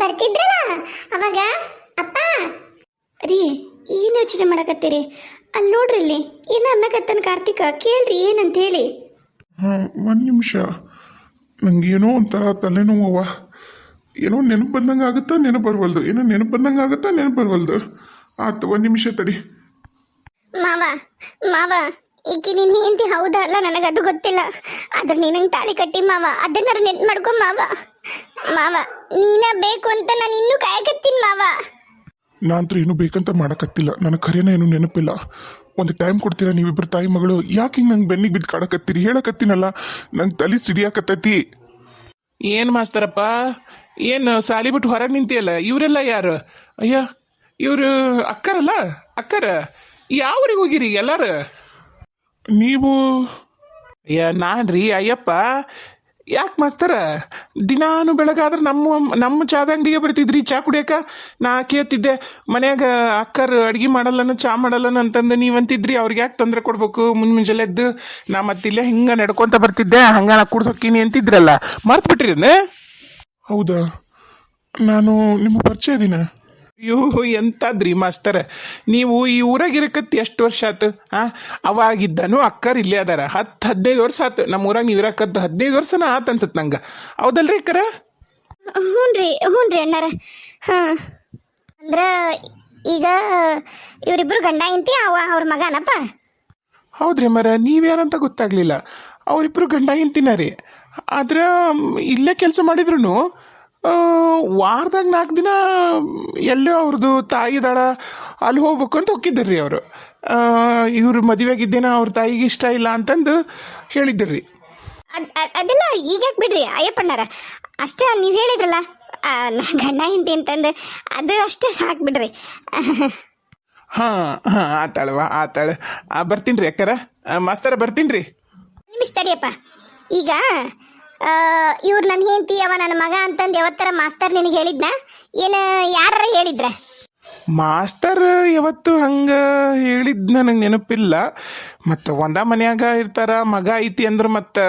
ಬರ್ತಿದ್ರಲ್ಲ? ಅವಾಗ ಅಪ್ಪ! ರೀ ಏನು ಯೋಚನೆ ಮಾಡಕತ್ತೀರಿ? ಅಲ್ಲಿ ನೋಡ್ರಿ ಇಲ್ಲಿ ಏನು ಅನ್ನಕತ್ತನ ಕಾರ್ತಿಕ ಕೇಳ್ರಿ ಏನಂತ ಹೇಳಿ ಹಾಂ ಒಂದು ನಿಮಿಷ. ನಂಗೇನೋ ಒಂಥರ ತಲೆನೋವ ಏನೋ ನೆನಪು ಬಂದಂಗೆ ಆಗುತ್ತಾ ನೆನಪು ಬರವಲ್ದು? ಏನೋ ನೆನಪು ಬಂದಂಗೆ ಆಗುತ್ತಾ ನೆನಪು ಬರವಲ್ದು? ಆತು ಒಂದು ನಿಮಿಷ ತಡಿ. ಮಾವ ಮಾವ ಈಕಿ ನೀನ್ ಹೆಂಡತಿ ಹೌದಾ ಅಲ್ಲ? ನನಗದು ಗೊತ್ತಿಲ್ಲ. ಆದ್ರೆ ನೀನಂಗೆ ತಾಳಿ ಕಟ್ಟಿ ಮಾವ. ಅದನ್ನ ನೆನ್ಪು ಮಾಡ್ಕೊ ಮಾವ. ಮಾವ ನೀನ ಬೇಕು ಅಂತ ನಾನು ಇನ್ನೂ ಕಾಯಕತ್ತೀನಿ ಮಾವ. ನಾನಂತೂ ಏನು ಬೇಕಂತ ಮಾಡಕತ್ತಿಲ್ಲ. ನನಗೆ ಖರೇನ ಏನು ನೆನಪಿಲ್ಲ. ಒಂದು ಟೈಮ್ ಕೊಡ್ತೀರಾ ನೀವಿಬ್ರು ತಾಯಿ ಮಗಳು? ಯಾಕೆ ಹಿಂಗೆ ನಂಗೆ ಬೆನ್ನಿಗೆ ಬಿದ್ದು ಕಾಡಕತ್ತೀರಿ ಹೇಳಕತ್ತೀನಲ್ಲ. ನಂಗೆ ತಲೆ ಸಿಡಿಯಾಕತ್ತೈತಿ. ಏನು ಮಾಸ್ತರಪ್ಪ? ಏನು ಸಾಲಿ ಬಿಟ್ಟು ಹೊರಗೆ ನಿಂತಿಯಲ್ಲ? ಇವರೆಲ್ಲ ಯಾರು? ಅಯ್ಯ ಇವರು ಅಕ್ಕರಲ್ಲ? ಅಕ್ಕರ? ಯಾವ್ರಿಗೆ ಹೋಗಿರಿ ಎಲ್ಲಾರು? ನೀವು? ನಾನ್ ರೀ ಅಯ್ಯಪ್ಪ. ಯಾಕೆ ಮಾಸ್ತರ? ದಿನಾನು ಬೆಳಗಾದ್ರೆ ನಮ್ಮ ನಮ್ಮ ಚಾದ ಅಂಗಡಿಗೆ ಬರ್ತಿದ್ರಿ ಚಾ ಕುಡಿಯಕ? ನಾ ಕೇಳ್ತಿದ್ದೆ ಮನ್ಯಾಗ ಅಕ್ಕರ್ ಅಡ್ಗೆ ಮಾಡಲ್ಲನ ಚಾ ಮಾಡಲ್ಲನ ಅಂತಂದು ನೀವಂತಿದ್ರಿ ಅವ್ರಿಗೆ ಯಾಕೆ ತೊಂದರೆ ಕೊಡ್ಬೇಕು? ಮುಂಜ್ ಮುಂಜಾನೆ ಎದ್ದು ನಾ ಮತ್ತಿಲ್ಲೇ ಹಿಂಗೆ ನಡ್ಕೊಂತ ಬರ್ತಿದ್ದೆ ಹಂಗೆ ನಾ ಕುಡ್ದು ಹೋಕ್ಕೀನಿ ಅಂತಿದ್ರಲ್ಲ. ಮರ್ತ್ ಬಿಟ್ರಿ ಹೌದಾ? ನಾನು ನಿಮ್ಮ ಪರಿಚಯ ದಿನ ಅಯ್ಯೋ ಎಂತಾದ್ರಿ ಮಾಸ್ತರ ನೀವು ಈ ಊರಾಗಿರಕತ್ ಎಷ್ಟು ವರ್ಷ ಆತು? ಆ? ಅವಾಗಿದ್ದನು ಅಕ್ಕರ್ ಇಲ್ಲೇ ಅದಾರ. ಹತ್ತು ಹದಿನೈದು ವರ್ಷ ಆತು. ನಮ್ಮ ಊರಾಗ ನೀವು ಇರಕತ್ತು ಹದಿನೈದು ವರ್ಷನ ಆತು ಅನ್ಸತ್ ನಂಗೆ. ಹೌದಲ್ರಿ ಅಕ್ಕರ? ಹ್ಞೂನ್ರಿ ಹ್ಞೂನ್ರಿ ಅಣ್ಣಾರ. ಹಾಂ. ಅಂದ್ರ ಈಗ ಇವರಿಬ್ರು ಗಂಡ ಹೆಂಡತಿ ಅವ ಅವ್ರ ಮಗನಪ್ಪ. ಹೌದ್ರಿ ಮರ ನೀವೇನಂತ ಗೊತ್ತಾಗ್ಲಿಲ್ಲ. ಅವರಿಬ್ಬರು ಗಂಡ ಹೆಂಡ್ತಿನ ರೀ. ಆದ್ರೆ ಇಲ್ಲೇ ಕೆಲಸ ಮಾಡಿದ್ರು ವಾರದಾಗ ನಾಲ್ಕು ದಿನ ಎಲ್ಲೋ ಅವ್ರದ್ದು ತಾಯಿ ದಳ ಅಲ್ಲಿ ಹೋಗ್ಬೇಕು ಅಂತ ಹೋಗಿದ್ದರ್ರಿ ಅವರು. ಇವರು ಮದುವೆಗಿದ್ದೇನ ಅವ್ರ ತಾಯಿಗೆ ಇಷ್ಟ ಇಲ್ಲ ಅಂತಂದು ಹೇಳಿದ್ದಿರಿ ರೀ. ಅದ್- ಅದೆಲ್ಲ ಈಗ ಯಾಕೆ ಬಿಡ್ರಿ ಅಯ್ಯಪ್ಪಣ್ಣಾರ ಅಷ್ಟೇ ನೀವು ಹೇಳಿದ್ರಲ್ಲ. ಗಂಡ ಹಿಂದಿ ಅಂತಂದು ಅದು ಅಷ್ಟೇ ಸಾಕು ಬಿಡ್ರಿ. ಹಾಂ ಹಾಂ ಆತಾಳವ ಆತಾಳ. ಬರ್ತೀನಿ ರೀ ಅಕ್ಕರ. ಮಾಸ್ತರ ಬರ್ತೀನಿ ರೀ. ನಿಮಿಷ ತಡಿಯಪ್ಪ ಈಗ ಇವ್ರು ನನ್ನ ಹೆಂಡತಿ, ಅವ ನನ್ನ ಮಗ ಅಂತಂದು ಯಾವತ್ತರ ಮಾಸ್ತರ್ ನಿನಗೆ ಹೇಳಿದ್ನ? ಏನು ಯಾರ ಹೇಳಿದ್ರ? ಮಾಸ್ತರ್ ಯಾವತ್ತು ಹಂಗ ಹೇಳಿದ್ ನನಗೆ ನೆನಪಿಲ್ಲ. ಮತ್ತು ಒಂದ ಮನ್ಯಾಗ ಇರ್ತಾರ, ಮಗ ಐತಿ ಅಂದ್ರೆ ಮತ್ತು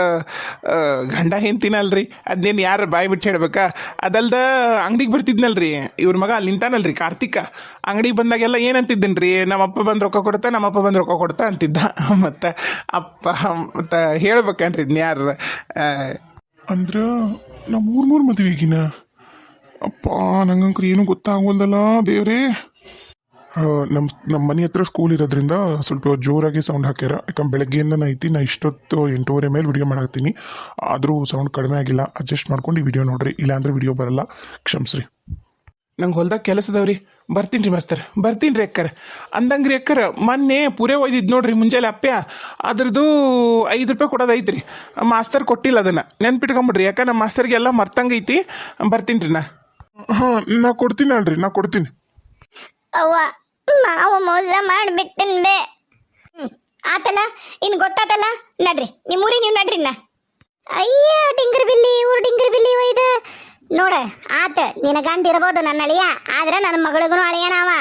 ಗಂಡ ಹೆಂತಿನಲ್ರಿ ಅದೇನು ಯಾರು ಬಾಯಿ ಬಿಟ್ಟು ಹೇಳ್ಬೇಕಾ? ಅದಲ್ದ ಅಂಗಡಿಗೆ ಬರ್ತಿದ್ನಲ್ರಿ. ಇವ್ರ ಮಗ ಅಲ್ಲಿ ನಿಂತಾನಲ್ರಿ ಕಾರ್ತಿಕ. ಅಂಗಡಿಗೆ ಬಂದಾಗೆಲ್ಲ ಏನಂತಿದ್ದೇನ್ರಿ? ನಮ್ಮಪ್ಪ ಬಂದು ರೊಕ್ಕ ಕೊಡ್ತಾ, ನಮ್ಮಪ್ಪ ಬಂದು ರೊಕ್ಕ ಕೊಡ್ತಾ ಅಂತಿದ್ದ. ಮತ್ತು ಅಪ್ಪ, ಮತ್ತು ಹೇಳ್ಬೇಕನ್ರಿ ಇದ್ನ ಯಾರು ಅಂದ್ರೆ ನಮ್ಮ ಮೂರು ಮೂರು ಮದುವೆಗಿನ ಅಪ್ಪ, ನಂಗಂಕ್ರ ಏನು ಗೊತ್ತಾಗೋಲ್ದಲ್ಲ ದೇವ್ರೇ. ನಮ್ಮ ನಮ್ಮ ಮನೆ ಹತ್ರ ಸ್ಕೂಲ್ ಇರೋದ್ರಿಂದ ಸ್ವಲ್ಪ ಜೋರಾಗಿ ಸೌಂಡ್ ಹಾಕ್ಯಾರ. ಯಾಕಂದ್ರೆ ಬೆಳಗ್ಗೆಯಿಂದ ಐತಿ, ನಾ ಇಷ್ಟೊತ್ತು ಎಂಟೂವರೆ ಮೇಲೆ ವಿಡಿಯೋ ಮಾಡಾಕ್ತೀನಿ ಆದರೂ ಸೌಂಡ್ ಕಡಿಮೆ ಆಗಿಲ್ಲ ಅಡ್ಜಸ್ಟ್ ಮಾಡ್ಕೊಂಡು ಈ ವಿಡಿಯೋ ನೋಡ್ರಿ. ಇಲ್ಲಾಂದ್ರೆ ವಿಡಿಯೋ ಬರಲ್ಲ. ಕ್ಷಮಿಸ್ರಿ. ನಂಗೆ ಹೊಲ್ದಾಗ ಕೆಲಸದವ್ರಿ ಬರ್ತೀನಿ ರೀ ಮಾಸ್ತರ್, ಬರ್ತೀನಿ ರೀ ಅಕ್ಕರ. ಅಂದಂಗ್ರಿ ಅಕ್ಕರ್, ಮೊನ್ನೆ ಪೂರೆ ಒಯ್ದಿದ್ದು ನೋಡ್ರಿ ಮುಂಜಾನೆ ಅಪ್ಪ. ಅದ್ರದ್ದು ಐದು ರೂಪಾಯಿ ಕೊಡೋದು ಐತ್ರಿ. ಮಾಸ್ತರ್ ಕೊಟ್ಟಿಲ್ಲ ಅದನ್ನು. ನೆನ್ಪಿಟ್ಕೊಂಬಿಡ್ರಿ, ಯಾಕೆ ನಮ್ಮ ಮಾಸ್ತರ್ಗೆಲ್ಲ ಮರ್ತಂಗೈತಿ ಬರ್ತೀನಿ ರೀ ನಾ. ಹಾಂ, ನಾ ಕೊಡ್ತೀನಿ ಅಲ್ರಿ, ನಾ ಕೊಡ್ತೀನಿ. ಅವ್ವ ನಾವು ಮೋಸ ಮಾಡಿಬಿಟ್ಟನ್ ಬೇ. ಆತಲ್ಲ ಇನ್ನು ಗೊತ್ತಾತಲ್ಲ? ನಡ್ರಿ ನಿಮ್ಮೂರಿ ನೀವು ನಡ್ರಿ ನಾ. ಅಯ್ಯೋ ಡಿಂಗರ್ ಬಿಲ್ಲಿ, ಇವ್ರು ಡಿಂಗರ್ ಬಿಲ್ಲಿ ಒಯ್ದ. ನೋಡ, ಆತ ನಿನ ಗಂಡ ಇರ್ಬೋದು ನನ್ನ ಅಳಿಯ, ಆದ್ರೆ ನನ್ನ ಮಗಳಿಗೂ ಅಳಿಯನವ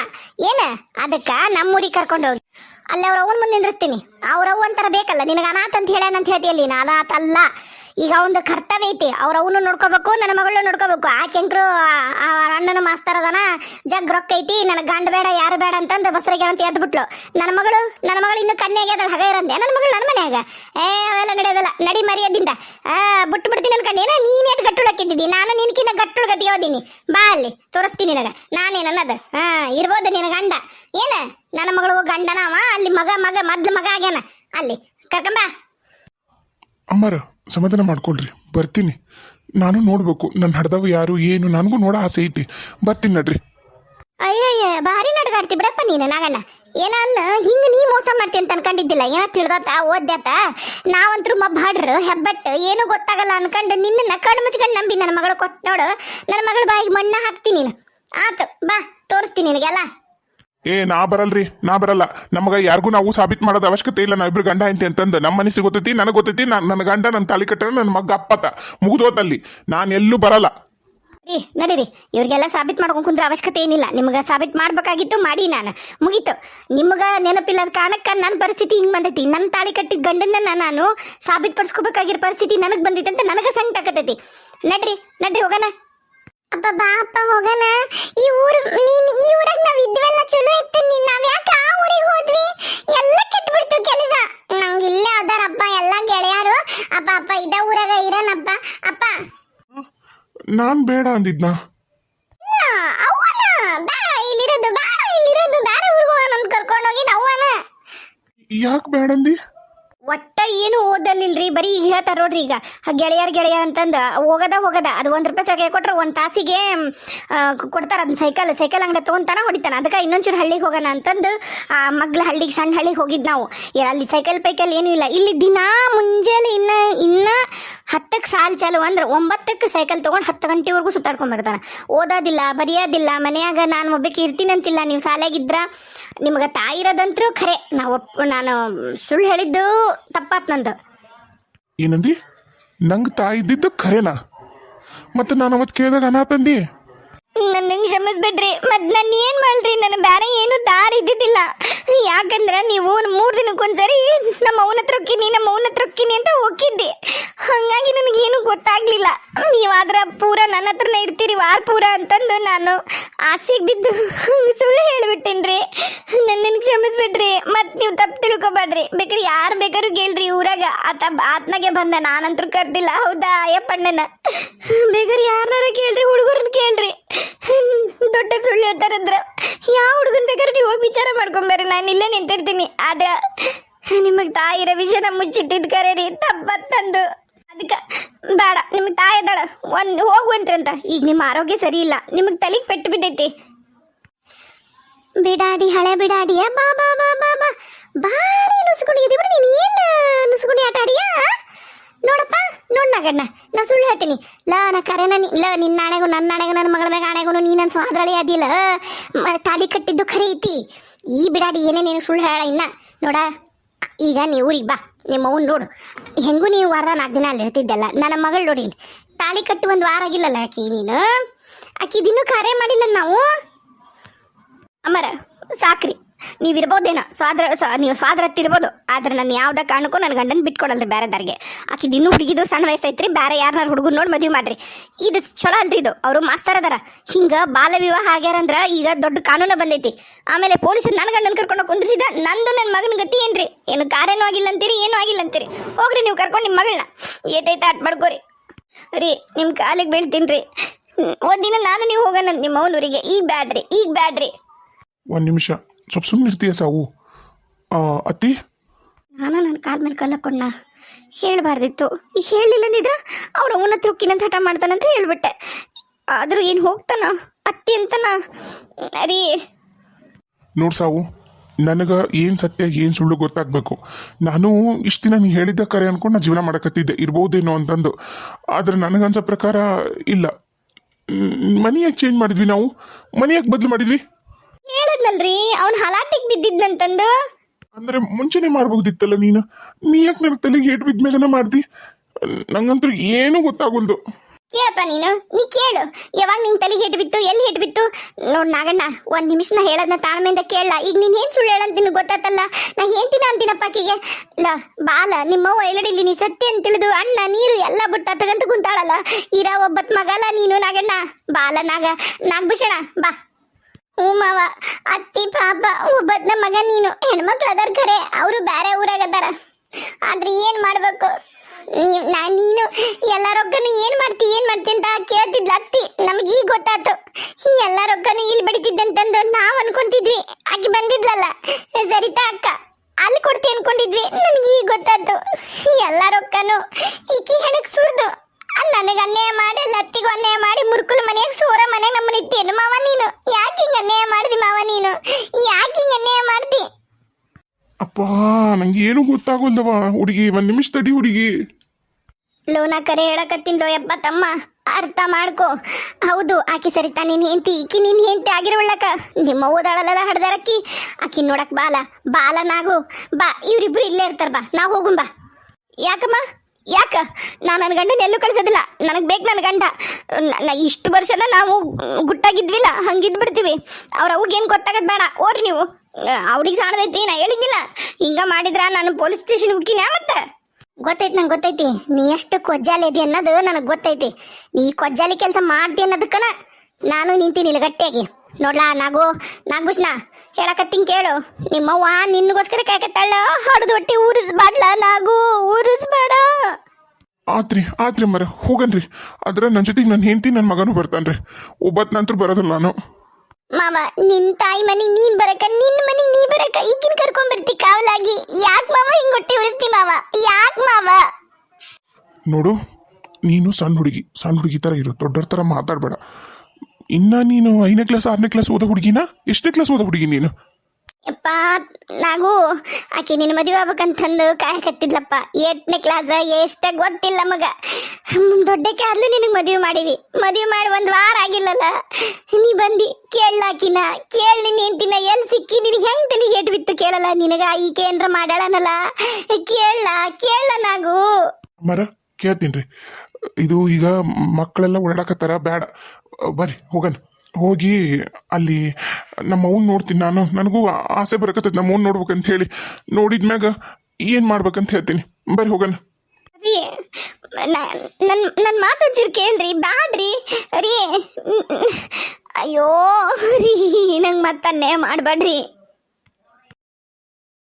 ಏನ? ಅದಕ್ಕ ನಮ್ಮೂರಿಗೆ ಕರ್ಕೊಂಡು ಹೋಗಿ. ಅಲ್ಲಿ ಅವ್ರ ಅವನ್ ಮುಂದೆ ನಿಂದ್ರಿಸ್ತೀನಿ. ಅವ್ರ ಅವ್ವ ಬೇಕಲ್ಲ, ನಿನಗೆ ಅನಾಥ ಅಂತ ಹೇಳ್ಯಾನಂತ ಹೇಳ್ತೀಯಲ್ಲಿ ನಾ ಅನಾಥ ಅಲ್ಲ. ಈಗ ಒಂದು ಕರ್ತವ್ಯ ಐತಿ. ಅವ್ರ ಅವನು ನೋಡ್ಕೋಬೇಕು, ನನ್ನ ಮಗಳನ್ನ ನೋಡ್ಕೋಬೇಕು. ಆ ಕೆಂಕ್ರು ಅಣ್ಣನ ಮಾಸ್ತರ್ ಅದನ, ಜಗ್ ರೊಕ್ಕ ಐತಿ, ನನಗೆ ಗಂಡ ಬೇಡ, ಯಾರು ಬೇಡ ಅಂತಂದು ಬಸರಿಗೆ ಅಂತ ಎದ್ದು ಬಿಟ್ಲು. ನನ್ನ ಮಗಳು ನನ್ನ ಮಗಳು ಇನ್ನು ಕನ್ಯಾಗೆ ಅದಳು, ಹಗ ಇರಂದೆ. ನನ್ನ ಮಗಳು ನನ್ನ ಮನ್ಯಾಗ. ಏ, ಅವೆಲ್ಲ ನಡೆಯೋದಲ್ಲ, ನಡಿ ಮರ್ಯಾದಿಂದ. ಆ, ಬಿಟ್ಟು ಬಿಡ್ತೀನಿ ಅನ್ಕಂಡೇನ ನೀನ್ ಎಷ್ಟು ಗಟ್ಟುಳಕ್ಕಿದ್ದಿ ನಾನು ನಿನ್ಕಿನ್ನ ಗಟ್ಟುಳು ಗಟ್ಟಿಯೋದೀನಿ ಬಾ ಅಲ್ಲಿ, ತೋರಿಸ್ತೀನಿ ನಿನಗ. ನಾನೇನು ಅನ್ನೋದು? ಹಾ, ಇರ್ಬೋದು ನಿನ್ನ ಗಂಡ. ಏನ? ನನ್ನ ಮಗಳು ಗಂಡನವ ಅಲ್ಲಿ ಮಗ ಮಗ, ಮದ್ಲು ಮಗ ಆಗ್ಯಾನ? ಅಲ್ಲಿ ಕರ್ಕೊಂಬ ಅಮ್ಮರ ಸಮಾಧಾನ ಮಾಡ್ಕೊಳ್ರಿ. ಬರ್ತೀನಿ. ನಾನು ನೋಡ್ಬೇಕು. ನನ್ನ ಹಡ್ದವ ಯಾರು, ಏನು, ನನಗೂ ನೋಡೋ ಆಸೆ ಐತಿ. ಬರ್ತೀನಿ ನಡ್ರಿ. ಅಯ್ಯಯ್ಯ, ಭಾರಿ ನಡ್ಗಾಡ್ತಿ ಬಿಡಪ್ಪ ನೀನು, ನಾಗಣ್ಣ. ಏನನ್ನ ಹಿಂಗ ನೀ ಮೋಸ ಮಾಡ್ತಿ ಅಂತ ಅನ್ಕೊಂಡಿದ್ದಿಲ್ಲ? ಏನ ತಿಳಿದಾತ ಓದ್ಯಾತ ನಾವಂತ್ರು ಮಬ್ಬ ಹೆಬ್ಬಟ್ಟು, ಏನು ಗೊತ್ತಾಗಲ್ಲ ಅನ್ಕೊಂಡು ನಿನ್ನ ಕಣ್ಣು ಮುಚ್ಕೊಂಡು ನಂಬಿ ನನ್ನ ಮಗಳು ಕೊಟ್ಟು ನೋಡು, ನನ್ನ ಮಗಳ ಬಾಯಿಗೆ ಮಣ್ಣ ಹಾಕ್ತೀನಿ ನೀನು. ಆತು, ಬಾ, ತೋರಿಸ್ತೀನಿ ನಿನಗೆಲ್ಲ. ಏ, ನಾ ಬರಲ್ರಿ, ನಾ ಬರಲ್ಲ. ನಮಗ ಯಾರಿಗೂ ನಾವು ಸಾಬೀತ್ ಮಾಡೋದ ಅವಶ್ಯಕತೆ ಇಲ್ಲ. ನಾವಿಬ್ರು ಗಂಡ ಐತಿ ಅಂತಂದು ನಮ್ಮ ಮನಸ್ಸಿಗೆ ಗೊತ್ತೈತಿ, ನನಗೆ ಗೊತ್ತೈತಿ ನಾನು ನನ್ನ ಗಂಡ ನನ್ನ ತಾಳಿ ಕಟ್ಟ ನನ್ನ ಮಗ ಅಪ್ಪತ ಮುಗಿದೋತಲ್ಲಿ ನಾನು ಎಲ್ಲೂ ಬರಲ್ಲ. ರೀ ನಡೀರಿ. ಇವ್ರಿಗೆಲ್ಲ ಸಾಬೀತ್ ಮಾಡ್ಕೊಂಡು ಕುಂದ್ರೆ ಅವಶ್ಯಕತೆ ಏನಿಲ್ಲ. ನಿಮ್ಗೆ ಸಾಬೀತ್ ಮಾಡ್ಬೇಕಾಗಿತ್ತು, ಮಾಡಿ ನಾನು. ಮುಗೀತು. ನಿಮ್ಗೆ ನೆನಪಿಲ್ಲದ ಕಾರಣಕ್ಕೆ ನನ್ನ ಪರಿಸ್ಥಿತಿ ಹಿಂಗೆ ಬಂದೈತಿ. ನನ್ನ ತಾಳಿ ಕಟ್ಟಿದ ಗಂಡನ್ನ ನಾನು ಸಾಬೀತ್ ಪಡಿಸ್ಕೋಬೇಕಾಗಿರೋ ಪರಿಸ್ಥಿತಿ ನನಗೆ ಬಂದೈತೆ ಅಂತ ನನಗೆ ಸಂಕಟ ಆಗತೈತಿ. ನಡ್ರಿ ನಡ್ರಿ ಹೋಗೋಣ. ಅಪ್ಪ ಬಾ ಅಪ್ಪ ಹೋಗಣ. ಈ ಊರು ನೀನ್ ಈ ಊರಾಗ ನಾವ್ ಇದ್ವೆಲ್ಲ ಚಲೋ ಇತ್ತು ನೀನ್. ನಾವ್ ಯಾಕೆ ಆ ಊರಿಗೆ ಹೋದ್ವಿ? ಎಲ್ಲ ಕೆಟ್ಬಿಡ್ತು ಕೆಲಸ. ನಂಗೆ ಇಲ್ಲೇ ಅದಾರಪ್ಪ ಎಲ್ಲ ಗೆಳೆಯರು. ಅಪ್ಪ ಅಪ್ಪ ಇದ ಊರಾಗ ಇರನಪ್ಪ ಅಪ್ಪ. ನಾನು ಬೇಡ ಅಂದಿದ್ನಾ? ಅವನ ಬೇಡ ಇಲ್ಲಿರೋದು ಬೇಡ ಇಲ್ಲಿರೋದು ಬೇರೆ ಊರಿಗೆ ಹೋಗೋಣ ಅಂತ ಕರ್ಕೊಂಡು ಹೋಗಿ ಅವನ ಯಾಕೆ ಬೇಡ ಅಂದಿ ಒಟ್ಟ ಏನು ಓದಲಿಲ್ರಿ? ಬರೀ ಈಗ ಹೇಳ್ತಾರೆ ನೋಡ್ರಿ ಈಗ. ಗೆಳೆಯರ್ ಗೆಳೆಯ ಅಂತಂದು, ಹೋಗದ ಹೋಗದ, ಅದು ಒಂದು ರೂಪಾಯಿ ಸೈಕಲ್ ಕೊಟ್ರೆ ಒಂದು ತಾಸಿಗೆ ಕೊಡ್ತಾರ ಅದನ್ನ ಸೈಕಲ್ ಸೈಕಲ್ ಅಂಗಡಿ ತೊಗೊಂತಾನ ಹೊಡಿತಾನ. ಅದಕ್ಕೆ ಇನ್ನೊಂಚೂರು ಹಳ್ಳಿಗೆ ಹೋಗೋಣ ಅಂತಂದು, ಆ ಮಗ್ಲ ಹಳ್ಳಿಗೆ ಸಣ್ಣ ಹಳ್ಳಿಗೆ ಹೋಗಿದ್ದು ನಾವು. ಅಲ್ಲಿ ಸೈಕಲ್ ಪೈಕಲ್ ಏನೂ ಇಲ್ಲ. ಇಲ್ಲಿ ದಿನಾ ಮುಂಜಾನೆ ಇನ್ನ ಇನ್ನ ಹತ್ತಕ್ಕೆ ಸಾಲು ಚಾಲು ಅಂದ್ರೆ. ಒಂಬತ್ತಕ್ಕೆ ಸೈಕಲ್ ತೊಗೊಂಡು ಹತ್ತು ಗಂಟೆವರೆಗೂ ಸುತ್ತಾಡ್ಕೊಂಡ್ ಬರ್ತಾನೆ. ಓದೋದಿಲ್ಲ, ಬರೆಯೋದಿಲ್ಲ, ಮನೆಯಾಗ ನಾನು ಒಬ್ಬಕ್ಕೆ ಇರ್ತೀನಂತಿಲ್ಲ. ನೀವು ಸಾಲಾಗಿದ್ರ, ನಿಮ್ಗೆ ತಾಯಿ ಇರೋದಂತರೂ ಖರೆ. ನಾವು ನಾನು ಸುಳ್ಳು ಹೇಳಿದ್ದು ತಪ್ಪಾತ್ ನಂದು. ಏನಂದಿ? ನಂಗೆ ತಾಯಿ ಇದ್ದಿದ್ದು ಖರೇನಾ? ಮತ್ತೆ ನಾನು ಅವತ್ತು ಕೇಳಿದಾಗ ಅನಾತಂದಿ ನನ್ನ ಕ್ಷಮಿಸ್ಬಿಡ್ರಿ ಮತ್ ನಾನು ಏನ್ ಮಾಡ್ರಿ ನನ್ನ ಬೇರೆ ಏನು ದಾರಿ ಇದ್ದಿದ್ದಿಲ್ಲ. ಯಾಕಂದ್ರ ನೀವು ಮೂರು ದಿನಕ್ಕೊಂದ್ಸರಿ ನಮ್ಮ ಅವನ ಹತ್ರ ಹೊಕ್ಕಿನಿ ನಮ್ಮ ಅವನ ಹತ್ರ ಹೊಕ್ಕಿನಿ ಅಂತ ಹೋಗಿದ್ದೆ ಹಂಗಾಗಿ ನನಗೇನು ಗೊತ್ತಾಗ್ಲಿಲ್ಲ. ನೀವಾದ್ರೆ ಪೂರ ನನ್ನ ಹತ್ರನೇ ಇರ್ತೀರಿ, ವಾರ ಪೂರ ಅಂತಂದು ನಾನು ಆಸೆಗೆ ಬಿದ್ದು ಸುಳ್ಳು ಹೇಳ್ಬಿಟ್ಟೇನ್ರಿ. ನನ್ನನ್ನು ಕ್ಷಮಿಸ್ಬಿಡ್ರಿ ಮತ್ತು ನೀವು ತಪ್ಪು ತಿಳ್ಕೊಬೇಡ್ರಿ ಬೇಕಾದ್ರೆ ಯಾರು ಬೇಕಾದ್ರೂ ಕೇಳ್ರಿ ಊರಾಗ. ಆತ ಆತ್ನಾಗೆ ಬಂದ, ನಾನಂತರೂ ಕರ್ದಿಲ್ಲ. ಹೌದಾ ಅಯ್ಯಪ್ಪಣ್ಣನ? ಬೇಕಾದ್ರೆ ಯಾರನ್ನಾರ ಕೇಳ್ರಿ ಹುಡುಗರನ್ನ ಕೇಳ್ರಿ. ದೊಡ್ಡ ಸುಳ್ಳು ಹೇಳ್ತಾರಂದ್ರ ಯಾವ ಹುಡುಗನ್ ಬೇಕಾದ್ರೆ ನೀವು ಹೋಗಿ ವಿಚಾರ ಮಾಡ್ಕೊಂಬರ್ರಿ ನಾನು ಇಲ್ಲೇ ನಿಂತಿರ್ತೀನಿ. ಆದ್ರೆ, ನಿಮಗೆ ತಾಯಿರ ವಿಷಯನ ಮುಚ್ಚಿಟ್ಟಿದ್ ಕರೆ ರೀ ತಪ್ಪತ್ತಂದು. ಅದಕ್ಕೆ ಬೇಡ, ನಿಮಗೆ ತಾಯಿ ಅದಾಳ ಒಂದು ಹೋಗುವಂತ್ರಂತ ಈಗ ನಿಮ್ಮ ಆರೋಗ್ಯ ಸರಿ ಇಲ್ಲ, ನಿಮಗೆ ತಲೆಗೆ ಪೆಟ್ಟು ಬಿದ್ದೈತಿ. ಬಿಡಾಡಿ, ಹಳೆ ಬಿಡಾಡಿಯ ಬಾ ಬಾ ಬಾ ಬಾ ಬಾ ಬಾರಿ ನುಸ್ಕೊಂಡಿದ್ದಿ ಬಿಡು ನೀನು, ಏನು ಆಟಾಡಿಯಾ ಆಟ ಆಡಿಯಾ? ನೋಡಪ್ಪ, ನೋಡ್ ನಗಣ್ಣ, ನಾ ಸುಳ್ಳು ಹೇಳ್ತೀನಿ. ಲ, ನಾ ಕರೆನ ನೀ ಲ ನಿನ್ನ ನಾಣೆಗೂ ನನ್ನ ನಾಣೆಗೂ ನನ್ನ ಮಗಳ ಮ್ಯಾಗ ಆಣೆಗೂ ನೀ ನನ್ನ ಸ್ವಾದ್ರಳಿ ಅದಿಲ್ಲ. ತಾಳಿ ಕಟ್ಟಿದ್ದು ಖರೆ ಐತಿ. ಈ ಬಿಡಾಡಿ ಏನೇ ನೀನು ಸುಳ್ಳು ಹೇಳ ಇನ್ನ. ನೋಡ, ಈಗ ನೀವು ಊರಿಗೆ ಬಾ, ನಿಮ್ಮ ಅವ್ನು ನೋಡು. ಹೆಂಗೂ ನೀವು ವಾರದ ನಾಲ್ಕು ದಿನ ಅಲ್ಲಿ ಇರ್ತಿದ್ದಲ್ಲ, ನನ್ನ ಮಗಳು ನೋಡಿ ತಾಳಿ ಕಟ್ಟು ಒಂದು ವಾರ ಆಗಿಲ್ಲಲ್ಲ ಆಕಿ ನೀನು? ಆಕಿ ದಿನ ಕರೆ ಮಾಡಿಲ್ಲ ನಾವು? ಅಮರ ಸಾಕ್ರಿ. ನೀವಿರ್ಬೋದೇನೋ? ಸ್ವಾದ್ರ, ಸ್ವ- ನೀವು ಸ್ವಾದ್ರ ಇರ್ಬೋದು ಆದ್ರೆ ನಾನು ಯಾವ್ದ ಕಾರಣಕ್ಕೂ ನನ್ನ ಗಂಡನ ಬಿಟ್ಕೊಡಲ್ರಿ ಬೇರೆ ದಾರಿಗೆ ಆಕಿ ಇನ್ನೂ ಹುಡುಗಿದು ಸಣ್ಣ ವಯಸ್ಸೈತ್ರಿ ಬೇರೆ ಯಾರನ್ನಾರು ಹುಡುಗರು ನೋಡಿ ಮದುವೆ ಮಾಡ್ರಿ. ಇದು ಚಲೋ ಅಲ್ರಿ ಇದು. ಅವರು ಮಾಸ್ತಾರ ಅದಾರ. ಹಿಂಗ ಬಾಲ ವಿವಾಹ ಆಗ್ಯಾರಂದ್ರ ಈಗ ದೊಡ್ಡ ಕಾನೂನು ಬಂದೈತಿ. ಆಮೇಲೆ ಪೊಲೀಸರು ನನ್ನ ಗಂಡನ ಕರ್ಕೊಂಡು ಕುಂದ್ರಿಸಿದ, ನಂದು ನನ್ನ ಮಗನ ಗತಿ ಏನ್ರಿ? ಏನು ಕಾರ್ಯನೂ ಆಗಿಲ್ಲ ಅಂತೀರಿ, ಏನೂ ಆಗಿಲ್ಲ ಅಂತೀರಿ? ಹೋಗ್ರಿ ನೀವು ಕರ್ಕೊಂಡು ನಿಮ್ಮ ಮಗಳನ್ನ ಏಟೈತೆ ಆಟ ಮಾಡ್ಕೋರಿ. ರೀ ನಿಮ್ಮ ಕಾಲಿಗೆ ಬೀಳ್ತೀನಿ ಒಂದಿನ ನಾನು ನೀವು ಹೋಗೋಣ, ನಿಮ್ಮ ಅವನೂರಿಗೆ ಈಗ ಬ್ಯಾಡ್ರಿ ಈಗ ಬ್ಯಾಡ್ರಿ. ಒಂದು ನಿಮಿಷ. ಸ್ವಲ್ಪ ಸುಮ್ಮನೆ ಇರ್ತೀಯ ಸಾವು? ಆ, ಅತ್ತಿ? ನಾನು ನನ್ನ ಕಾಲ್ ಮೇಲೆ ಕಲ್ಲಕ್ಕೊಂಡ ಹೇಳಬಾರ್ದಿತ್ತು. ಈಗ ಹೇಳಿಲ್ಲಂದಿದ್ರ ಅವ್ರ ಅವನ ಹತ್ರ ಉಕ್ಕಿನಂತ ಹಠ ಮಾಡ್ತಾನಂತ ಹೇಳ್ಬಿಟ್ಟೆ. ಆದರೂ ಏನು ಹೋಗ್ತಾನ? ಅತ್ತಿ ಅಂತನ? ರೀ ನೋಡ್ ಸಾವು ನನಗೆ ಏನು ಸತ್ಯ ಏನು ಸುಳ್ಳು ಗೊತ್ತಾಗಬೇಕು. ನಾನು ಇಷ್ಟು ದಿನ ನೀ ಹೇಳಿದ್ದ ಕರೆ ಅನ್ಕೊಂಡು ನಾ ಜೀವನ ಮಾಡಕತ್ತಿದ್ದೆ. ಇರ್ಬೋದೇನೋ ಅಂತಂದು. ಆದ್ರೆ ನನಗನ್ಸೋ ಪ್ರಕಾರ ಇಲ್ಲ. ಮನಿ ಯಾಕೆ ಚೇಂಜ್ ಮಾಡಿದ್ವಿ ನಾವು. ಮನಿ ಯಾಕೆ ಬದಲು ಮಾಡಿದ್ವಿ. ಹೇಳದ್ನಲ್ರಿ? ಅವ್ನ ಹಲಾಟಿಗೆ ಬಿದ್ದಿದ್ನಂತಂದು? ಅಂದ್ರೆ ಮುಂಚೆನೆ ಮಾಡ್ಬೋದಿತ್ತಲ್ಲ ನೀನು? ನೀ ಯಾಕೆ ನನ್ನ ತಲೆಗೆ ಏಟ್ ಬಿದ್ಮೇಗನ ಮಾಡ್ದಿ? ನಂಗಂತೂ ಏನೂ ಗೊತ್ತಾಗಲ್ದು. ಕೇಳಪ್ಪ ನೀನು. ನೀ ಕೇಳು. ಯಾವಾಗ ನಿನ್ ತಲೆಗೆ ಹೆಟ್ ಬಿತ್ತು ಎಲ್ಲಿ ಹೆಟ್ ಬಿತ್ತು? ನೋಡ್ ನಾಗಣ್ಣ ಒಂದ್ ನಿಮಿಷ ನಾ ಹೇಳದ್ನ ತಾಳ್ಮೆಯಿಂದ ಕೇಳಲ್ಲ ಈಗ ನೀನ್ ಏನ್ ಸುಳ್ಳು ಹೇಳಂತ ನಿನಗೆ ಗೊತ್ತಾತಲ್ಲ? ನಾ ಹೇಳ್ತೀನ ಅಂತೀನಪ್ಪ ಆಕಿಗೆ? ಲ ಬಾಲ ನಿಮ್ಮವ್ವ ಎಲ್ಲಡಿಲಿ ನೀ ಸತ್ಯ ಅಂತ ತಿಳಿದು ಅಣ್ಣ ನೀರು ಎಲ್ಲ ಬಿಟ್ಟ ತಗಂತ ಕುಂತಾಳಲ್ಲ? ಇರ ಒಬ್ಬತ್ ಮಗಲ ನೀನು ನಾಗಣ್ಣ. ಬಾಲ ನಾಗ. ನಾಗಭೂಷಣ ಬಾ. ಹ್ಞೂ ಅತ್ತಿ, ಪಾಪ ಒಬ್ಬದ್ನ ಮಗ ನೀನು. ಹೆಣ್ಮಕ್ಳು ಅದಾರ ಖರೆ, ಅವರು ಬೇರೆ ಊರಾಗ ಅದಾರ. ಆದ್ರೆ ಏನ್ ಮಾಡ್ಬೇಕು? ನೀವ್, ನಾ, ನೀನು ಎಲ್ಲ ರೊಕ್ಕನು ಏನ್ ಮಾಡ್ತಿ ಏನ್ ಮಾಡ್ತಿ ಅಂತ ಕೇಳ್ತಿದ್ಲ ಅತ್ತಿ. ನಮ್ಗೆ ಈಗ ಗೊತ್ತಾತು. ಈ ಎಲ್ಲ ರೊಕ್ಕನು ಇಲ್ಲಿ ಬಡಿತಿದ್ದಂತಂದು ನಾವ್ ಅನ್ಕೊಂತಿದ್ವಿ. ಆಕಿ ಬಂದಿದ್ಲಲ್ಲ. ಸರಿತಾ ಅಕ್ಕ? ಅಲ್ಲಿ ಕೊಡ್ತಿ ಅನ್ಕೊಂಡಿದ್ವಿ. ನನ್ಗೆ ಈಗ ಗೊತ್ತಾತು. ಈ ಎಲ್ಲ ರೊಕ್ಕನು ಈಕಿ ಹೆಣಕ್ ಸುರಿದು. ನನಗೆ ಅನ್ಯಾಯ ಮಾಡಿ ಲತ್ತಿಗೂ ಅನ್ಯಾಯ ಮಾಡಿ ಮುರ್ಕುಲ್ ಮನೆಯಾಗ ಸೋರ ಮನೆಯಾಗ ನಮ್ಮನ್ನ ಇಟ್ಟೇನು ಮಾವ ನೀನು? ಯಾಕೆ ಹಿಂಗೆ ಅನ್ಯಾಯ ಮಾಡ್ದಿ ಮಾವ ನೀನು? ಯಾಕೆ ಹಿಂಗೆ ಅನ್ಯಾಯ ಮಾಡ್ದಿ? ಅಪ್ಪ ನಂಗೇನು ಬಾ ಹುಡುಗಿ ಒಂದು ನಿಮಿಷ ತಡಿ ಹುಡುಗಿ. ಲೋನ ಕರೆ ಹೇಳಕತ್ತೀನಿ ಲೋ ಯಪ್ಪ ತಮ್ಮ. ಅರ್ಥ ಮಾಡ್ಕೋ. ಹೌದು ಆಕಿ ಸರಿತಾ ನಿನ್ ಹೆಂಡತಿ ಈಕಿ ನಿನ್ ಹೆಂಡತಿ ಆಗಿರೋಳ್ಳಕ ನಿಮ್ಮ ಓದಾಳಲ್ಲ ಹಡ್ದಾರಕ್ಕಿ ಆಕಿ ನೋಡಕ್ ಬಾಲ. ಬಾಲ ನಾಗು ಬಾ ಇವ್ರಿಬ್ರು ಇಲ್ಲೇ ಇರ್ತಾರ ಬಾ. ನಾವು ಹೋಗುಂ ಬಾ. ಯಾಕಮ್ಮ? ಯಾಕ? ನಾನು ನನ್ನ ಗಂಡನ ಎಲ್ಲೂ ಕಳಿಸೋದಿಲ್ಲ. ನನಗೆ ಬೇಕು ನನ್ನ ಗಂಡ. ಇಷ್ಟು ವರ್ಷನ ನಾವು ಗುಟ್ಟಾಗಿದ್ವಿಲ್ಲ ಹಂಗಿದ್ ಬಿಡ್ತೀವಿ ಅವ್ರ ಅವ್ಗೇನು ಗೊತ್ತಾಗದ್ ಬೇಡ. ಓರಿ ನೀವು. ಅವ್ರಿಗೆ ಸಾಣದೈತಿ, ನಾ ಹೇಳಿದ್ದಿಲ್ಲ ಹಿಂಗ ಮಾಡಿದ್ರ ನಾನು ಪೊಲೀಸ್ ಸ್ಟೇಷನ್ ಹುಕ್ಕಿನ ಮತ್ತೆ? ಗೊತ್ತೈತಿ ನಂಗೆ ಗೊತ್ತೈತಿ. ನೀ ಎಷ್ಟು ಕೊಜ್ಜಾಲಿ ಇದೆ ಅನ್ನೋದು ನನಗೆ ಗೊತ್ತೈತಿ. ನೀ ಕೊಜ್ಜಾಲಿ ಕೆಲಸ ಮಾಡ್ತಿ ಅನ್ನೋದಕ್ಕನ ನಾನು ನಿಂತೀನಿ ಗಟ್ಟಿಯಾಗಿ. ನೋಡ್ಲಾ, ನಾಗು, ನಾಗಭೂಷಣ. ಹೇಳಕತ್ತೀನಿ ಕೇಳು. ನಿಮ್ಮವ್ವ ನಿನ್ಗೋಸ್ಕರ ಕಾಯಕತ್ತಾಳ. ಹೊಡೆದು ಹೊಟ್ಟಿ ಊರಿಸ್ಬಾಡ್ಲ ನಾಗು ಊರಿಸ್ಬೇಡ. ಆತ್ರಿ ಆತ್ರಿ ಮರ ಹೋಗನ್ರಿ. ಆದ್ರೆ ನನ್ನ ಜೊತೆಗೆ ನನ್ನ ಹೆಂಡತಿ ನನ್ನ ಮಗನೂ ಬರ್ತಾನ್ರಿ. ಒಬ್ಬತ್ ನಂತರ ಬರೋದಿಲ್ಲ ನಾನು. ಮಾವ ನಿನ್ ತಾಯಿ ಮನೆಗೆ ನೀನ್ ಬರಕ ನಿನ್ ಮನೆಗೆ ನೀ ಬರಕ ಈಗಿನ ಕರ್ಕೊಂಡ್ ಬರ್ತಿ ಕಾವಲಾಗಿ. ಯಾಕ್ ಮಾವ ಹಿಂಗ್ ಹೊಟ್ಟಿ ಉರಿಸ್ತಿ ಮಾವ? ಯಾಕ್ ಮಾವ? ನೋಡು ನೀನು ಸಣ್ಣ ಹುಡುಗಿ. ಸಣ್ಣ ಹುಡುಗಿ ಥರ ಇರು ದೊಡ್ಡರ ಥರ ಮಾತಾಡಬೇಡ. ಇನ್ನ ನೀನು ಐದನೇ ಕ್ಲಾಸ್ ಆರನೇ ಕ್ಲಾಸ್ ಓದೋ ಹುಡುಗಿನ? ಎಷ್ಟನೇ ಕ್ಲಾಸ್ ಓದೋ ಹುಡುಗಿ ನೀನು? ಯಪ್ಪ ನಾಗು ಆಕೆ ನಿನ್ನ ಮದುವೆ ಆಗ್ಬೇಕಂತಂದು ಕಾಯಕತ್ತಿದ್ಲಪ್ಪ ಎಂಟನೇ ಕ್ಲಾಸ್ ಎಷ್ಟ ಗೊತ್ತಿಲ್ಲ ಮಗ. ದೊಡ್ಡಕ್ಕೆ ಆದ್ಲು ನಿನಗೆ ಮದುವೆ ಮಾಡಿವಿ. ಮದುವೆ ಮಾಡಿ ಒಂದು ವಾರ ಆಗಿಲ್ಲಲ್ಲ. ನೀ ಬಂದಿ ಕೇಳಾಕಿನ ಕೇಳಿ ನಿನ್ನ ಹೆಂಡ್ತಿನ ಎಲ್ಲಿ ಸಿಕ್ಕಿ ನಿನಗೆ ಹೆಂಗ್ ತಲೆ ಏಟು ಬಿತ್ತು ಕೇಳಲ್ಲ ನಿನಗ? ಈಕೆ ಏನ್ರ ಮಾಡಾಳನಲ್ಲ. ಕೇಳ ಕೇಳ ನಾಗು. ಮರ ಕೇಳ್ತೀನಿ ರೀ. ಇದು ಈಗ ಮಕ್ಕಳೆಲ್ಲ ಓಡಾಡಕತ್ತಾರ ಬೇಡ ಬರ್ರಿ ಹೋಗನ್ ಹೋಗಿ ಅಲ್ಲಿ ನಮ್ಮ ಅವ್ನ ನೋಡ್ತೀನಿ ನಾನು. ನನಗೂ ಆಸೆ ಬರಕತ್ತೈತಿ ನಮ್ಮ ಅವ್ನ ನೋಡ್ಬೇಕಂತ ಹೇಳಿ. ನೋಡಿದ್ಮ್ಯಾಗ ಏನು ಮಾಡ್ಬೇಕಂತ ಹೇಳ್ತೀನಿ. ಬರ್ರಿ ಹೋಗನ್ ನನ್ನ ನನ್ನ ಕೇಳ್ರಿ, ಬ್ಯಾಡ್ರಿ. ರೀ, ಅಯ್ಯೋ, ರೀ, ನಂಗೆ ಮತ್ತನ್ನೇ ಮಾಡಬೇಡ್ರಿ.